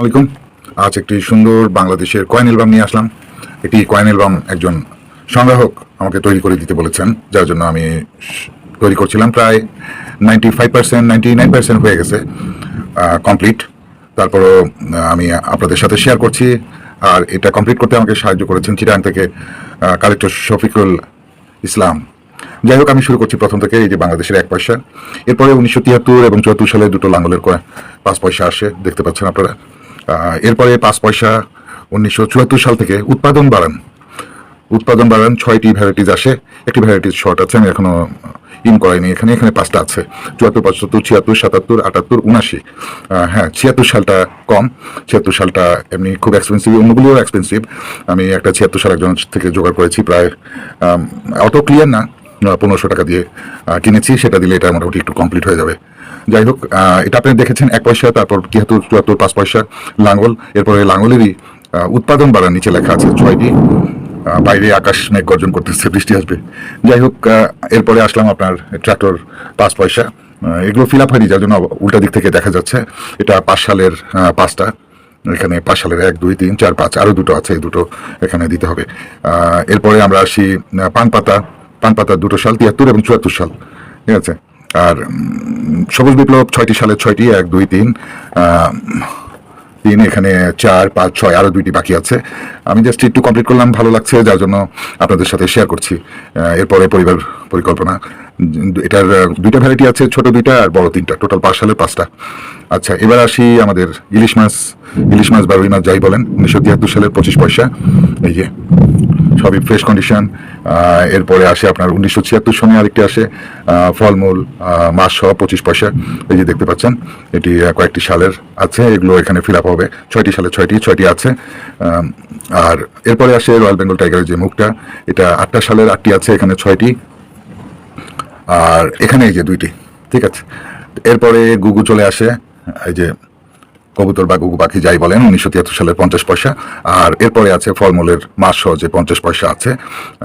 আলাইকুম। আজ একটি সুন্দর বাংলাদেশের কয়েন অ্যালবাম নিয়ে আসলাম। একটি কয়েন অ্যালবাম একজন সংগ্রাহক আমাকে তৈরি করে দিতে বলেছেন, যার জন্য আমি তৈরি করছিলাম। প্রায় ninety five percent ninety nine percent হয়ে গেছে কমপ্লিট তারপরও আমি আপনাদের সাথে শেয়ার করছি। আর এটা কমপ্লিট করতে আমাকে সাহায্য করেছেন চিটাং থেকে কালেক্টর শফিকুল ইসলাম। যাই হোক, আমি শুরু করছি প্রথম থেকে, এই যে বাংলাদেশের এক পয়সা। এরপরে উনিশশো তিয়াত্তর এবং চুয়াত্তর সালে দুটো লাঙ্গলের পাঁচ পয়সা আসে, দেখতে পাচ্ছেন আপনারা। এরপরে পাঁচ পয়সা উনিশশো চুয়াত্তর সাল থেকে উৎপাদন বাড়ান। উৎপাদন বাড়ান ছয়টি ভ্যারাইটিস আসে। একটি ভ্যারাইটিস শর্ট আছে, আমি এখনও ইন করাইনি। এখানে এখানে পাঁচটা আছে। চুয়াত্তর, পঁচাত্তর, ছিয়াত্তর, সাতাত্তর, আটাত্তর, উনাশি। হ্যাঁ ছিয়াত্তর সালটা কম। ছিয়াত্তর সালটা এমনি খুব এক্সপেন্সিভ অন্যগুলিও এক্সপেন্সিভ আমি একটা ছিয়াত্তর সাল একজন থেকে জোগাড় করেছি, প্রায় অত ক্লিয়ার না। পনেরোশো টাকা দিয়ে কিনেছি। সেটা দিলে এটা মোটামুটি একটু কমপ্লিট হয়ে যাবে। যাই হোক এটা আপনি দেখেছেন এক পয়সা তারপর তিয়াত্তর চুয়াত্তর পাঁচ পয়সা লাঙ্গল এরপরে লাঙ্গলেরই উৎপাদন বাড়ার নিচে লেখা আছে ছয়টি বাইরে আকাশ মেঘ গর্জন করতেছে বৃষ্টি আসবে। যাই হোক এরপরে আসলাম আপনার ট্রাক্টর পাঁচ পয়সা। এগুলো ফিল আপ হয়নি যার জন্য উল্টা দিক থেকে দেখা যাচ্ছে এটা পাঁচ সালের পাঁচটা। এখানে পাঁচ সালের এক দুই তিন চার পাঁচ আরও দুটো আছে এই দুটো এখানে দিতে হবে। এরপরে আমরা আসি আহ, পান পাতা পান পাতা দুটো সাল তিয়াত্তর এবং চুয়াত্তর সাল ঠিক আছে? আর সবুজ বিপ্লব ছয়টি সালে ছয়টি, এক, দুই, তিন তিন, এখানে চার, পাঁচ, ছয় আরও দুইটি বাকি আছে। আমি জাস্ট একটু কমপ্লিট করলাম, ভালো লাগছে, যার জন্য আপনাদের সাথে শেয়ার করছি। এরপরে পরিবার পরিকল্পনা। এটার দুইটা ভ্যারাইটি আছে, ছোট দুইটা আর বড় তিনটা। টোটাল পাঁচ সালের পাঁচটা। আচ্ছা এবার আসি আমাদের ইলিশ মাছ। ইলিশ মাছ বা রুই মাছ যাই বলেন, উনিশশো তিয়াত্তর সালের পঁচিশ পয়সা। এই যে, সবই ফ্রেশ কন্ডিশন এরপরে আসে আপনার উনিশশো ছিয়াত্তর সনে আরেকটি আসে ফলমূল মাস সহ পঁচিশ পয়সা। এই যে দেখতে পাচ্ছেন, এটি কয়েকটি সালের আছে, এগুলো এখানে ফিল আপ হবে। ছয়টি সালে ছয়টি ছয়টি আছে। আর এরপরে আসে রয়্যাল বেঙ্গল টাইগারের যে মুখটা, এটা আটটা সালের আটটি আছে, এখানে ছয়টি। আর এখানে এই যে দুইটি, ঠিক আছে? এরপরে গুগু চলে আসে, এই যে কবুতর বা গুগু পাখি যাই বলেন, উনিশশো তিয়াত্তর সালের পঞ্চাশ পয়সা। আর এরপরে আছে ফলমূলের মাস সহ যে পঞ্চাশ পয়সা আছে,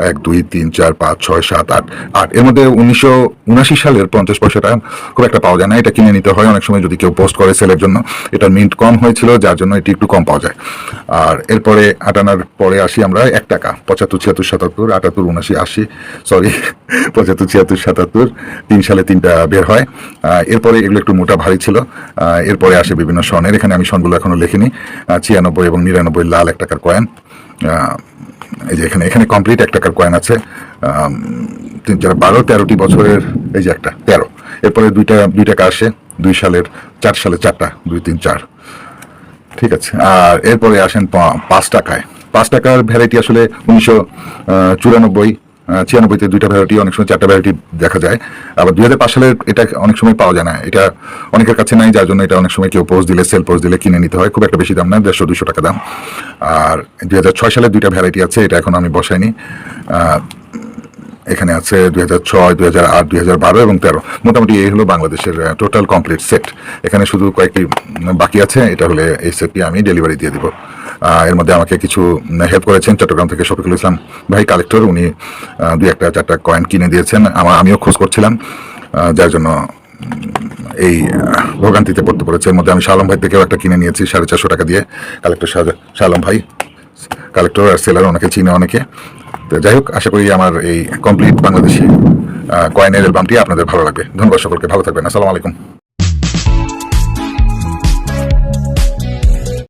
এক, দুই, তিন, চার, পাঁচ, ছয়, সাত, আট আট। এর মধ্যে উনিশশো উনাশি সালের পঞ্চাশ পয়সাটা খুব একটা পাওয়া যায় না, এটা কিনে নিতে হয় অনেক সময় যদি কেউ পোস্ট করে সেলের জন্য। এটা মিন্ট কম হয়েছিল, যার জন্য এটি একটু কম পাওয়া যায়। আর এরপরে আটানার পরে আসি আমরা এক টাকা, পঁচাত্তর, ছিয়াত্তর, সাতাত্তর, আটাত্তর উনাশি আশি সরি পঁচাত্তর, ছিয়াত্তর, সাতাত্তর, তিন সালে তিনটা বের হয়। এরপরে এগুলো একটু মোটা ভারী ছিল। এরপরে আসে বিভিন্ন সনের এখানে আমি সনগুলো এখনও লিখিনি ছিয়ানব্বই এবং নিরানব্বই লাল এক টাকার কয়েন এই যে এখানে এখানে কমপ্লিট এক টাকার কয়েন আছে চার বারো, তেরোটি বছরের, এই যে একটা, তেরো। এরপরে দুইটা, দুই টাকা আসে, দুই সালের, চার সালে চারটা, দুই, তিন, চার। ঠিক আছে, আর এরপরে আসেন পাঁচ টাকায়। পাঁচ টাকার ভ্যারাইটি আসলে উনিশশো চুরানব্বই ছিয়ানব্বইতে দুইটা ভ্যারাইটি অনেক সময় চারটা ভ্যারাইটি দেখা যায়। আবার দুই হাজার পাঁচ সালের এটা অনেক সময় পাওয়া যায় না। এটা অনেকের কাছে নাই, যার জন্য এটা অনেক সময় কেউ পোস্ট দিলে সেল পোস্ট দিলে কিনে নিতে হয়। খুব একটা বেশি দাম না, দেড়শো দুশো টাকা দাম। আর দুই হাজার ছয় সালের দুইটা ভ্যারাইটি আছে, এটা এখন আমি বসাইনি। এখানে আছে দুই হাজার ছয়, দুই হাজার আট, দুই হাজার বারো এবং তেরো। মোটামুটি এই হলো বাংলাদেশের টোটাল কমপ্লিট সেট এখানে শুধু কয়েকটি বাকি আছে, এটা হলে এই সেটটি আমি ডেলিভারি দিয়ে দিব। এর মধ্যে আমাকে কিছু হেল্প করেছেন চট্টগ্রাম থেকে শফিকুল ইসলাম ভাই কালেক্টর উনি দুই একটা, চারটা কয়েন কিনে দিয়েছেন। আমার আমিও খোঁজ করছিলাম যার জন্য এই ভোগান্তিতে পড়তে পড়েছে। এর মধ্যে আমি শালম ভাই থেকেও একটা কিনে নিয়েছি, সাড়ে চারশো টাকা দিয়ে। কালেক্টর শালম ভাই কালেক্টর আর সেলার অনেকে চিনে অনেকে। তো যাই হোক, আশা করি আমার এই কমপ্লিট বাংলাদেশি কয়েনের অ্যালবামটি আপনাদের ভালো লাগবে। ধন্যবাদ সকলকে, ভালো থাকবেন। আসসালামু আলাইকুম।